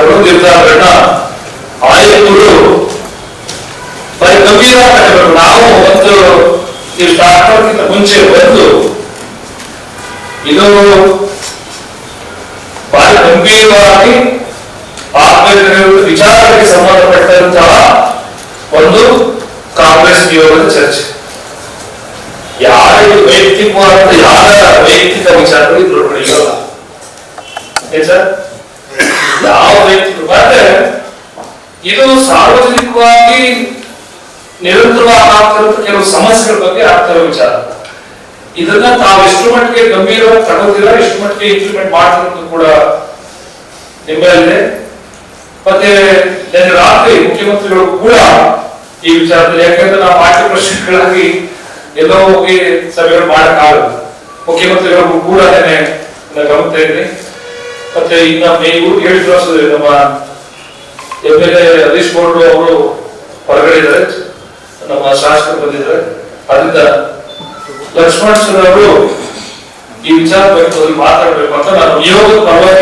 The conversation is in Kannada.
ವಿಚಾರಗಳು ನಿರ್ಧಾರಗಳನ್ನ ಆಯುಕ್ತರು ಬರೀ ಗಂಭೀರ ತಗೋಬೇಕು ನಾವು ಒಂದು ನೀವು ಸ್ಟಾರ್ಟ್ ಮಾಡೋಕ್ಕಿಂತ ಮುಂಚೆ ಒಂದು ಇದು ಬಹಳ ಗಂಭೀರವಾಗಿ ಆಗಬೇಕಾಗಿರುವ ವಿಚಾರಗಳಿಗೆ ಸಂಬಂಧಪಟ್ಟಂತಹ ಒಂದು ಕಾಂಗ್ರೆಸ್ ನಿಯೋಗದ ಚರ್ಚೆ ಯಾರ ವೈಯಕ್ತಿಕವಾದ ಯಾರ ವೈಯಕ್ತಿಕ ವಿಚಾರಗಳು ಇದ್ರೊಳಗಡೆ ಇರೋಲ್ಲ ಏನ್ ಸರ್ ಯಾವ ವೈಯಕ್ತಿಕ ಬಂದ್ರೆ ಇದು ಸಾರ್ವಜನಿಕವಾಗಿ ನಿರಂತರವಾಗಿ ಕೆಲವು ಸಮಸ್ಯೆಗಳ ಬಗ್ಗೆ ಆಗ್ತಿರೋ ವಿಚಾರ. ಇದನ್ನ ತಾವು ಎಷ್ಟು ಮಟ್ಟಿಗೆ ಗಂಭೀರವಾಗಿ ತಗೋತೀರಾ ಎಷ್ಟು ಮಟ್ಟಿಗೆ ಇಂಪ್ಲಿಮೆಂಟ್ ಮಾಡ್ತಿರೋದು ಕೂಡ ನಿಮ್ಮಲ್ಲಿದೆ ಮತ್ತೆ ನಿನ್ನೆ ರಾತ್ರಿ ಮುಖ್ಯಮಂತ್ರಿಗಳು ಕೂಡ ಈ ವಿಚಾರದಲ್ಲಿ, ಯಾಕಂದ್ರೆ ನಾವು ಪಾಠ್ಯ ಪ್ರಶ್ನೆಗಳಾಗಿ ಎಲ್ಲೋ ಹೋಗಿ ಸಭೆಗಳು ಮಾಡಕ್ಕಾಗಲ್ಲ. ಮುಖ್ಯಮಂತ್ರಿಗಳಿಗೂ ಕೂಡ ನೆನೆ ಗಮನ ಮತ್ತೆ ಇನ್ನ ನೀವು ಹೇಳಿದ್ರು ಅನ್ಸುತ್ತೆ ನಮ್ಮ ಎಂ ಎಲ್ ಎ ಹರೀಶ್ ಗೌಡ್ರು ಅವರು ಹೊರಗಡೆ ಇದ್ದಾರೆ. ನಮ್ಮ ಶಾಸಕರು ಬಂದಿದ್ದಾರೆ. ಅದರಿಂದ ಲಕ್ಷ್ಮಣ್ ಸರ್ ಅವರು ಈ ವಿಚಾರ ಬಗ್ಗೆ ಮಾತಾಡಬೇಕು ಅಂತ ನಾನು ನಿಯೋಗದ ಪರವಾಗಿ